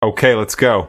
Okay, let's go.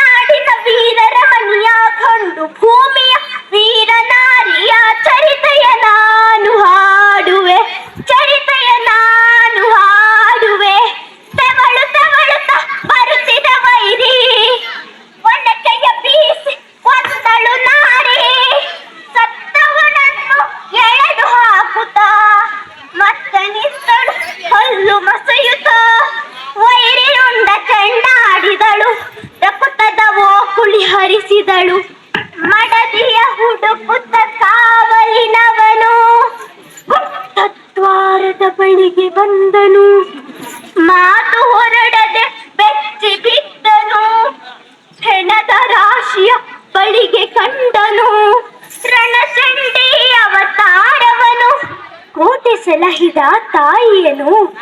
ಹುಡುಕಿದಳು ಮಡದಿಯ ಹುಡುಕುತ್ತ ಕಾವಲಿನವನು. ತತ್ವಾರದ ಬಳಿಗೆ ಬಂದನು. ಮಾತು ಹೊರಡದೆ ಬೆಚ್ಚಿ ಬಿದ್ದನು. ಹೆಣದ ರಾಶಿಯ ಬಳಿಗೆ ಕಂಡನು. ರಣಚಂಡಿ ಅವತಾರವನು. ಕೋಟೆ ಸಲಹಿದ ತಾಯಿಯನು.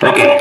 Okay,